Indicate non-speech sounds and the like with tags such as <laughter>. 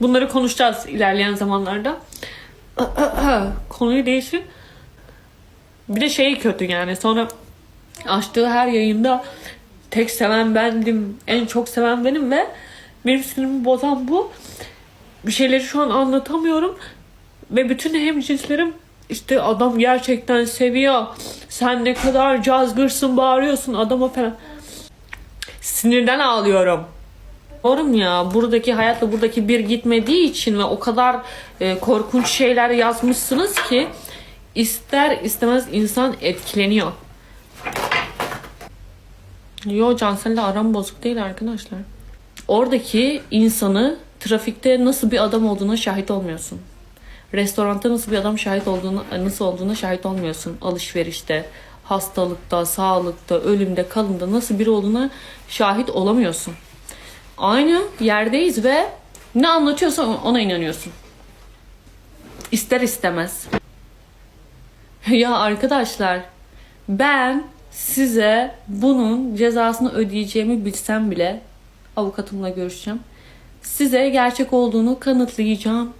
Bunları konuşacağız ilerleyen zamanlarda. <clears throat> Konuyu değişir. Bir de şey kötü yani. Sonra açtığı her yayında tek seven bendim, en çok seven benim ve benim sinirimi bozan bu. Bir şeyleri şu an anlatamıyorum. Ve bütün hemcinslerim işte adam gerçekten seviyor. Sen ne kadar cazgırsın bağırıyorsun adama falan. Sinirden ağlıyorum. Diyorum ya buradaki hayatla buradaki bir gitmediği için ve o kadar e, korkunç şeyler yazmışsınız ki ister istemez insan etkileniyor. Yo Cansel'le aram bozuk değil arkadaşlar. Oradaki insanı trafikte nasıl bir adam olduğuna şahit olmuyorsun. Restoranda nasıl bir adam şahit olduğunu, nasıl olduğuna şahit olmuyorsun. Alışverişte, hastalıkta, sağlıkta, ölümde, kalımda nasıl biri olduğuna şahit olamıyorsun. Aynı yerdeyiz ve ne anlatıyorsa ona inanıyorsun. İster istemez. <laughs> ya arkadaşlar ben size bunun cezasını ödeyeceğimi bilsem bile avukatımla görüşeceğim. Size gerçek olduğunu kanıtlayacağım.